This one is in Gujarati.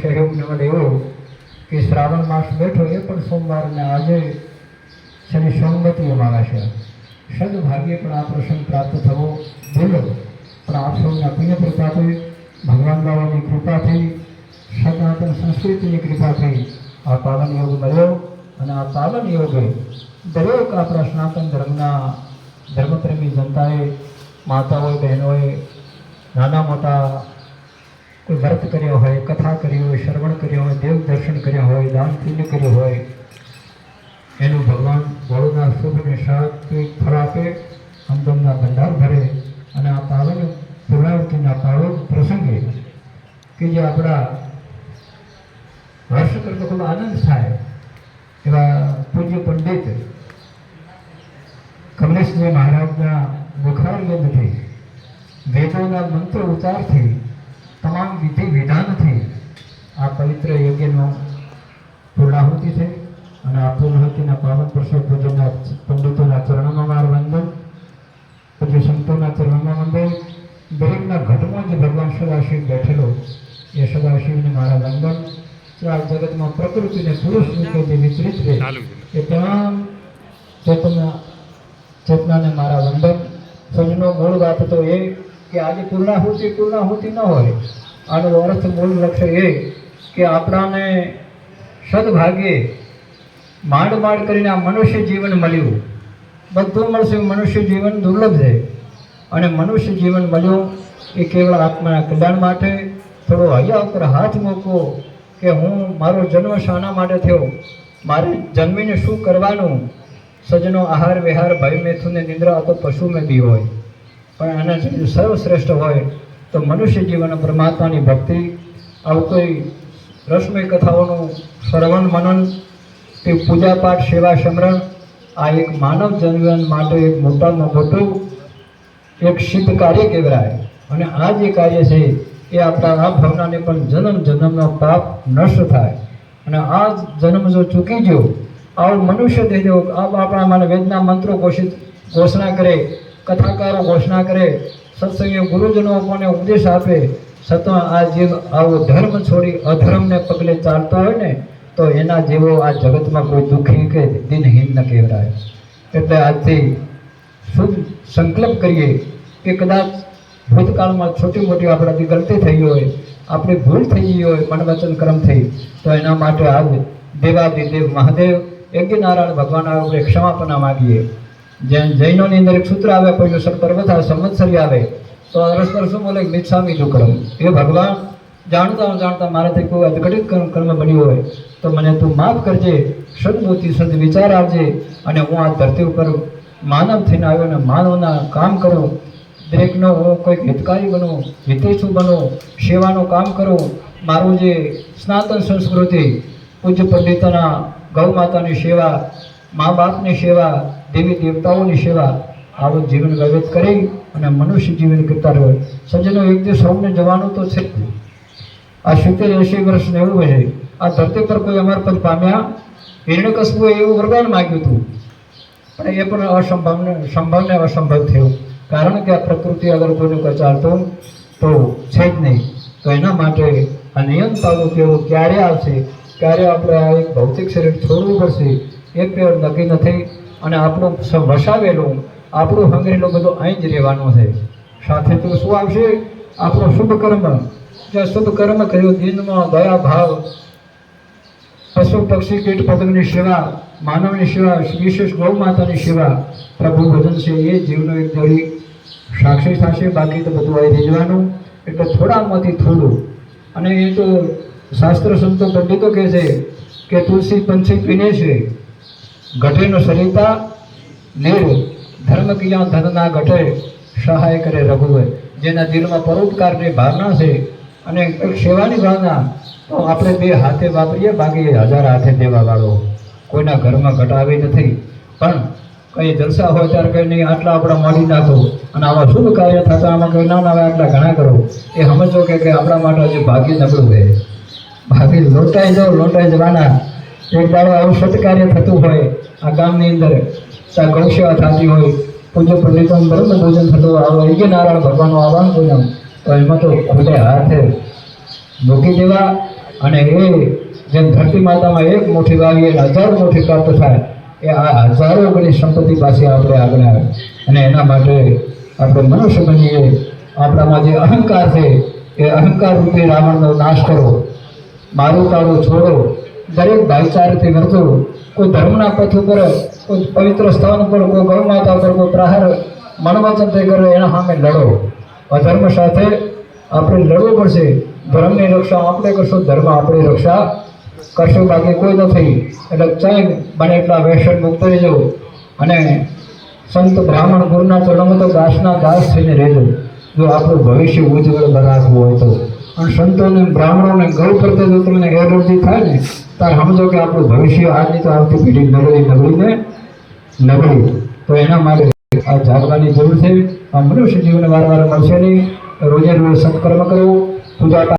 સહયોગને વડે એવો કે શ્રાવણ માસ બેઠો એ પણ સોમવારને આજે શનિ સોમવતીઓમાં આવે છે સદભાગ્યે પણ આ પ્રસંગ પ્રાપ્ત થવો ભૂલો. પણ આપ સૌના પુણ્ય પ્રતાપે ભગવાન બાબાની કૃપાથી, સનાતન સંસ્કૃતિની કૃપાથી આ પાવન યોગ મળ્યો અને આ પાવન યોગે દરેક આપણા સનાતન ધર્મના ધર્મપ્રેમી જનતાએ માતાઓએ બહેનોએ, નાના મોટા કોઈ વ્રત કર્યો હોય, કથા કરી હોય, શ્રવણ કર્યો હોય, દેવ દર્શન કર્યા હોય, દાન પુણ્ય કર્યું હોય, એનું ભગવાન ભોળોના શુભને સાત્વિક ફળ આપે, અંદરના ભંડાર ભરે અને આ પાવન પૂર્ણાવતીના પાવન પ્રસંગે કે જે આપણા વર્ષ કરતો ખૂબ આનંદ થાય એવા પૂજ્ય પંડિત કમલેશજી મહારાજના મુખારબંધથી વેદોના મંત્ર ઉચ્ચારથી તમામ વિધિ વિધાનથી આ પવિત્ર યજ્ઞનો પૂર્ણાહુતિ છે અને આ પૂર્ણાહુતિના પાવન પ્રસંગ પૂજનના પંડિતોના ચરણોમાં મારું વંદન પછી સંતોના ચરણોમાં વંદન દરેકના ઘટમાં જે ભગવાન સદાશિવ બેઠેલો એ સદાશિવને મારા વંદન. આ જગતમાં પ્રકૃતિને પુરુષ રૂપે જે વિતરિત છે એ તમામ ચેતના ચેતનાને મારા વંદન. સજનો મૂળ વાત તો એ કે આજે પૂર્ણાહુતિ પૂર્ણાહુતિ ન હોય. આનો અર્થ મૂળ લક્ષ્ય એ કે આપણાને સદભાગ્યે માંડ માંડ કરીને આ મનુષ્ય જીવન મળ્યું. બધું મળશે, મનુષ્ય જીવન દુર્લભ છે. અને મનુષ્ય જીવન મળ્યું એ કેવળ આત્માના કલ્યાણ માટે. થોડો હૈયા ઉપર હાથ મૂકવો કે હું મારો જન્મ શાના માટે થયો? મારે જન્મીને શું કરવાનું? સજનો આહાર, વિહાર, ભય, મેથુને, નિંદ્રા તો પશુ મેં બી હોય. પણ જેટલું સર્વશ્રેષ્ઠ હોય તો મનુષ્ય જીવન પરમાત્માની ભક્તિ આવું કોઈ રસમય કથાઓનું શ્રવણ, મનન કે પૂજાપાઠ સેવા સમરણ આ એક માનવ જીવન માટે એક મોટામાં મોટું એક સિદ્ધ કાર્ય કહેવાય. અને આ જે કાર્ય છે, એ આપણા આ ભાવનાને પણ જન્મ જન્મનો પાપ નષ્ટ થાય. અને આ જન્મ જો ચૂકી ગયો, આવો મનુષ્ય દેહ દેવો આ આપણા મને વેદના મંત્રો ઘોષિત, ઘોષણા કરે, કથાકારો ઘોષણા કરે સત્સંગી ગુરુજનો આપણને ઉપદેશ આપે, છતાં આ જીવ આવો ધર્મ છોડી અધર્મને પગલે ચાલતો હોય ને, તો એના જેવો આ જગતમાં કોઈ દુઃખી કે દિનહીન ન કહેવાય. એટલે આજથી શુભ સંકલ્પ કરીએ કે કદાચ ભૂતકાળમાં છોટી મોટી આપણાથી ગલતી થઈ હોય, આપણી ભૂલ થઈ ગઈ હોય મન વચન કર્મ થઈ, તો એના માટે આજ દેવાદિદેવ મહાદેવ, યજ્ઞનારાયણ ભગવાન આપણે ક્ષમાપના માગીએ. જેમ જૈનોની અંદર એક સૂત્ર આવે પહેલું સર આવે સંવત્સરી આવે, તો અરસ્પર શું બોલે? મિચ્છામી દુકરમ એ ભગવાન, જાણતા જાણતા મારાથી કોઈ અધઘટિત કર્મ બન્યું હોય, તો મને તું માફ કરજે, સદબુદ્ધિ સદ વિચાર આવજે અને હું આ ધરતી ઉપર માનવ થઈને આવ્યો અને માનવના કામ કરું. દરેકનો કોઈક હિતકારી બનો હિતેશુ બનો, સેવાનું કામ કરો. મારું જે સ્નાતન સંસ્કૃતિ, પૂજ્ય પંડિતના ગૌ માતાની સેવા, મા બાપની સેવા દેવી દેવતાઓની સેવા આવું જીવન વ્યવત કરી અને મનુષ્ય જીવન કરતા રહ્યો. સજ્જનો એક દિવસ સૌને જવાનું તો છે. આ સિત્તેર એંશી વર્ષ એવું છે આ ધરતી પર કોઈ અમર પદ પામ્યા? હિરણ્યકશ્યપુએ એવું વરદાન માગ્યું હતું. પણ એ પણ અસંભવને, સંભવને અસંભવ થયું. કારણ કે આ પ્રકૃતિ અગર કોઈનું કોઈ તો છે જ નહીં. તો એના માટે આ નિયમ પાડવું કેવું ક્યારે આવશે? ક્યારે આપણે આ એક ભૌતિક શરીર છોડવું પડશે? એ નક્કી નથી. અને આપણું વસાવેલું, આપણું હંગરેલું બધું અહીં જ રહેવાનું છે. સાથે તો શું આવશે? આપણું શુભ કર્મ જે શુભ કર્મ કર્યું, દિનમાં દયા ભાવ, પશુ પક્ષી કીટ પતંગની સેવા, માનવની સેવા, વિશેષ ગૌ માતાની સેવા, પ્રભુ ભજન છે એ જીવનો એક દળી સાક્ષી થશે. બાકી તો બધું અહીં રીઝવાનું એટલે થોડામાંથી થોડું. અને એ તો શાસ્ત્ર સંતો પંડિતો કહે છે કે તુલસી પંછી પીને છે. ઘટેનો સરિતા નીર ધર્મ કિયા ધનના ગઢે સહાય કરે રઘુવે જેના દિલમાં પરોપકારની ભાવના છે અને સેવાની ભાવના, તો આપણે બે હાથે વાપરીએ બાકી હજાર હાથે દેવા વાળો. કોઈના ઘરમાં ઘટાવી નથી, પણ કંઈ જલસા હોય ત્યારે કંઈ નહીં, આટલા આપણા મળી નાખો. અને આવા શુભ કાર્ય થતા આમાં કંઈ ના આવે આટલા ઘણા કરો. એ સમજો કે આપણા માટે હજી ભાગ્ય નબળું છે. ભાગ્ય લોટાઈ જાઓ, લોટાઈ જવાના. એક આવું સત્કાર્ય થતું હોય, આ ગામની અંદર ત્યાં ગૌસેવા થતી હોય, પૂજ્ય પંડિતો બરોબર ભોજન થતું હોય, આવું યજ્ઞ નારાયણ ભગવાનનું આહવાન પૂજન તો એમાં તો ખોટે હાથે મૂકી દેવા અને એ જેમ ધરતી માતામાં એક મોટી વાવીએ અને હજાર મોટી પ્રાપ્ત થાય, એ આ હજારો ગણી સંપત્તિ પાસે આપણે આગળ આવે. અને એના માટે આપણે મનુષ્ય બનીએ. આપણામાં જે અહંકાર છે, એ અહંકાર રૂપે રાવણનો નાશ કરો, મારું તારું છોડો દરેક ભાઈચારાથી મળતું કોઈ ધર્મના પથ ઉપર કોઈ પવિત્ર સ્થાન ઉપર કોઈ ગૌ માતા પર, કોઈ પ્રહાર મનવચન તે કરે એના સામે લડો. અધર્મ સાથે આપણે લડવું પડશે. ધર્મની રક્ષા આપણે કરશું, ધર્મ આપણી રક્ષા કરશું. બાકી કોઈ નથી. એટલે ચાઈ બને એટલા વ્યસન મુક્ત રહેજો અને સંત બ્રાહ્મણ ગુરુના ચરણમાં તો દાસના દાસ થઈને રહેજો. જો આપણું ભવિષ્ય ઉજ્જવળ બનાવવું હોય તો. અને સંતોને બ્રાહ્મણોને ગૌ કરતા જો તમને એલર્જી થાય ને ત્યારે સમજો કે આપણું ભવિષ્ય આજની તો આવતી પેઢી નબળી નબળીને નબળી. તો એના માટે આ જાગવાની જરૂર છે. આ મનુષ્ય જીવને વારંવાર વાર મળશે નહીં. રોજે રોજ સત્કર્મ કરવું પૂજા